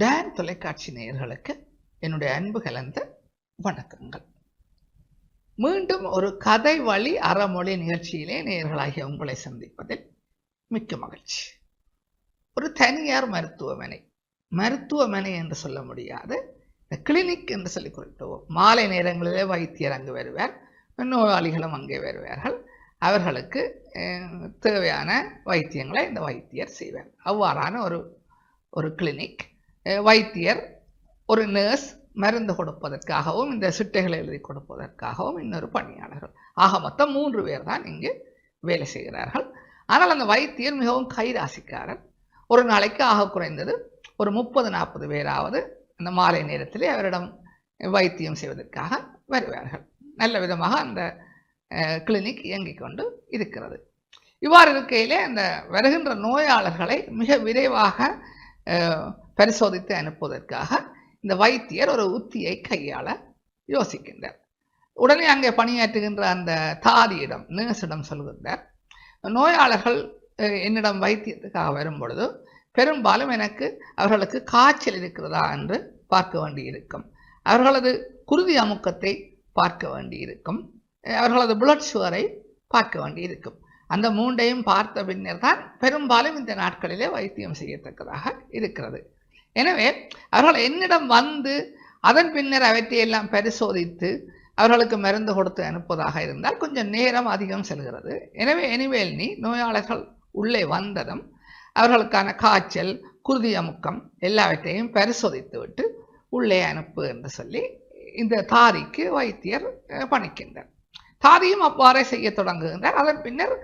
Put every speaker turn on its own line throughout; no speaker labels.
Tan தொலைக்காட்சி நேயர்களுக்கு என்னுடைய அன்பு கலந்த வணக்கங்கள். மீண்டும் ஒரு கதை வழி அறமொழி நிகழ்ச்சியிலே நேயர்களாகிய உங்களை சந்திப்பதில் மிக்க மகிழ்ச்சி. ஒரு தனியார் மருத்துவமனை மருத்துவமனை என்று சொல்ல முடியாது. இந்த கிளினிக் என்று சொல்லி குறிப்பிடுவோம். மாலை நேரங்களிலே வைத்தியர் அங்கு வருவார். நோயாளிகளும் அங்கே வருவார்கள். அவர்களுக்கு தேவையான வைத்தியங்களை இந்த வைத்தியர் செய்வார். அவ்வாறான ஒரு ஒரு கிளினிக் வைத்தியர் ஒரு நர்ஸ் மருந்து கொடுப்பதற்காகவும் இந்த சிட்டைகளை எழுதி கொடுப்பதற்காகவும் இன்னொரு பணியாளர்கள். ஆக மொத்தம் மூன்று பேர் தான் இங்கு வேலை செய்கிறார்கள். ஆனால் அந்த வைத்தியர் மிகவும் கைராசிக்காரர். ஒரு நாளைக்கு ஆக குறைந்தது ஒரு முப்பது நாற்பது பேராவது அந்த மாலை நேரத்திலே அவரிடம் வைத்தியம் செய்வதற்காக வருவார்கள். நல்ல விதமாக அந்த கிளினிக் இயங்கிக் கொண்டு இருக்கிறது. இவ்வாறு இருக்கையிலே அந்த வருகின்ற நோயாளர்களை மிக விரைவாக பரிசோதித்து அனுப்புவதற்காக இந்த வைத்தியர் ஒரு உத்தியை கையாள யோசிக்கின்றார். உடனே அங்கே பணியாற்றுகின்ற அந்த தாதியிடம் நர்ஸிடம் சொல்கின்றார் நோயாளர்கள் என்னிடம் வைத்தியத்துக்காக வரும் பொழுது பெரும்பாலும் எனக்கு அவர்களுக்கு காய்ச்சல் இருக்கிறதா என்று பார்க்க வேண்டியிருக்கும். அவர்களது குருதி அமுக்கத்தை பார்க்க வேண்டியிருக்கும். அவர்களது பிளட் சுகரை பார்க்க வேண்டியிருக்கும். அந்த மூண்டையும் பார்த்த பின்னர் தான் பெரும்பாலும் இந்த நாட்களிலே வைத்தியம் செய்யத்தக்கதாக இருக்கிறது. எனவே அவர்கள் என்னிடம் வந்து அதன் பின்னர் அவற்றையெல்லாம் பரிசோதித்து அவர்களுக்கு மருந்து கொடுத்து அனுப்புவதாக இருந்தால் கொஞ்சம் நேரம் அதிகம் செல்கிறது. எனவே எனிவேல் நீ நோயாளர்கள் உள்ளே வந்ததும் அவர்களுக்கான காய்ச்சல் குருதி அமுக்கம் எல்லாவற்றையும் பரிசோதித்து விட்டு உள்ளே அனுப்பு என்று சொல்லி இந்த தாரிக்கு வைத்தியர் பணிக்கின்றார். தாரியும் அவ்வாறே செய்ய தொடங்குகின்றார். அதன் பின்னர்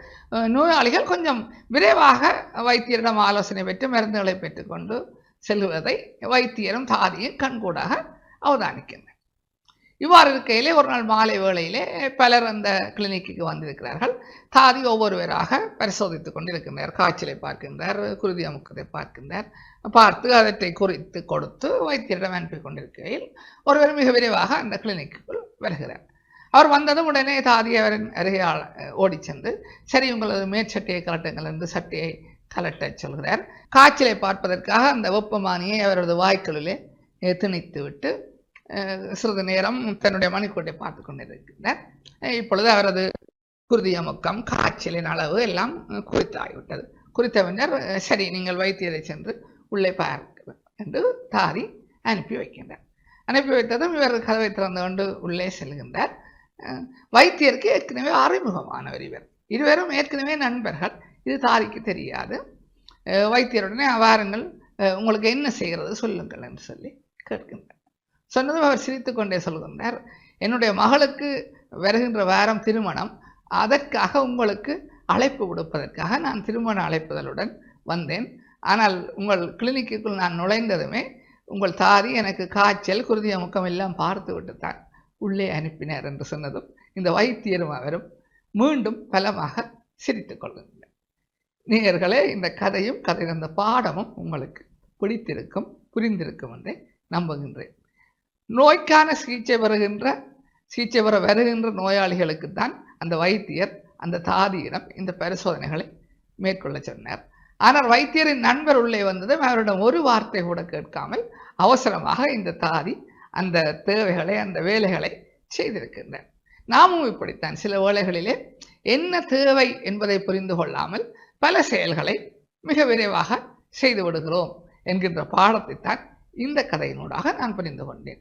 நோயாளிகள் கொஞ்சம் விரைவாக வைத்தியரிடம் ஆலோசனை பெற்று மருந்துகளை பெற்றுக்கொண்டு செல்வதை வைத்தியரும் தாதியும் கண்கூடாக அவதானிக்கின்றனர். இவ்வாறு இருக்கையிலே ஒரு நாள் மாலை வேளையிலே பலர் அந்த கிளினிக்கு வந்திருக்கிறார்கள். தாதி ஒவ்வொருவராக பரிசோதித்துக் கொண்டிருக்கின்றார் காய்ச்சலை பார்க்கின்றார் குருதி அமுக்கத்தை பார்க்கின்றார். பார்த்து அவற்றை குறித்து கொடுத்து வைத்தியரிடம் அனுப்பி கொண்டிருக்கையில் ஒருவர் மிக விரைவாக அந்த கிளினிக்குள் வருகிறார். அவர் வந்ததும் உடனே தாதி அவரின் அருகே ஓடி சென்று சரி உங்களது மேற்சட்டையை கலட்டுங்கள் என்று சட்டையை கலட்டச் சொல்கிறார். காய்ச்சலை பார்ப்பதற்காக அந்த வெப்பமானியை அவரது வாய்க்குள்ளிலே திணித்துவிட்டு திணித்து விட்டு சிறிது நேரம் தன்னுடைய மணிக்கூட்டை பார்த்து கொண்டிருக்கிறார். இப்பொழுது அவரது குருதி அமுக்கம் காய்ச்சலின் அளவு எல்லாம் குறித்தாகிவிட்டது குறித்த பின்னர் சரி நீங்கள் வைத்தியரை சென்று உள்ளே பார்க்க என்று தாரி அனுப்பி வைக்கின்றார். அனுப்பி வைத்ததும் இவர் கதவை திறந்து கொண்டு உள்ளே செல்கின்றார். வைத்தியருக்கு ஏற்கனவே அறிமுகமானவர் இவர். இருவரும் ஏற்கனவே நண்பர்கள். இது தாலிக்கு தெரியாது. வைத்தியருடனே வாருங்கள். உங்களுக்கு என்ன செய்கிறது சொல்லுங்கள் என்று சொல்லி கேட்கின்றார். சொன்னதும் அவர் சிரித்துக்கொண்டே சொல்கின்றார் என்னுடைய மகளுக்கு வருகின்ற வாரம் திருமணம். அதற்காக உங்களுக்கு அழைப்பு விடுப்பதற்காக நான் திருமண அழைப்புதலுடன் வந்தேன். ஆனால் உங்கள் கிளினிக்குள் நான் நுழைந்ததுமே உங்கள் தாதி எனக்கு காய்ச்சல் குருதிய முக்கம் எல்லாம் பார்த்து விட்டுத்தான் உள்ளே அனுப்பினார் என்று சொன்னதும் இந்த வைத்தியரும் அவரும் மீண்டும் பலமாக சிரித்து கொள்கின்றனர். நேயர்களே இந்த கதையும் கதை அந்த பாடமும் உங்களுக்கு பிடித்திருக்கும் புரிந்திருக்கும் என்றே நம்புகின்றேன். நோய்க்கான சிகிச்சை பெறுகின்ற சிகிச்சை பெற வருகின்ற நோயாளிகளுக்கு தான் அந்த வைத்தியர் அந்த தாதியிடம் இந்த பரிசோதனைகளை மேற்கொள்ள சொன்னார். ஆனால் வைத்தியரின் நண்பர் உள்ளே வந்ததும் அவரிடம் ஒரு வார்த்தை கூட கேட்காமல் அவசரமாக இந்த தாதி அந்த தேவைகளை அந்த வேலைகளை செய்திருக்கின்றனர் நாமும் இப்படித்தான். சில வேளைகளிலே என்ன தேவை என்பதை புரிந்து கொள்ளாமல் பல செயல்களை மிக விரைவாக செய்து விடுகிறோம் என்கின்ற பாடத்தைத்தான் இந்த கதையினூடாக நான் புரிந்து கொண்டேன்.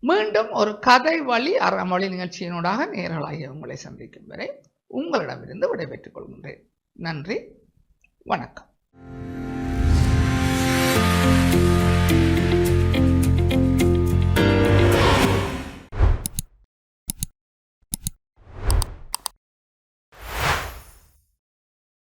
மீண்டும் ஒரு கதை வழி அறமொழி நிகழ்ச்சியினூடாக நேரலாகிய உங்களை சந்திக்கும் வரை உங்களிடமிருந்து விடைபெற்றுக் கொள்கின்றேன். நன்றி வணக்கம்.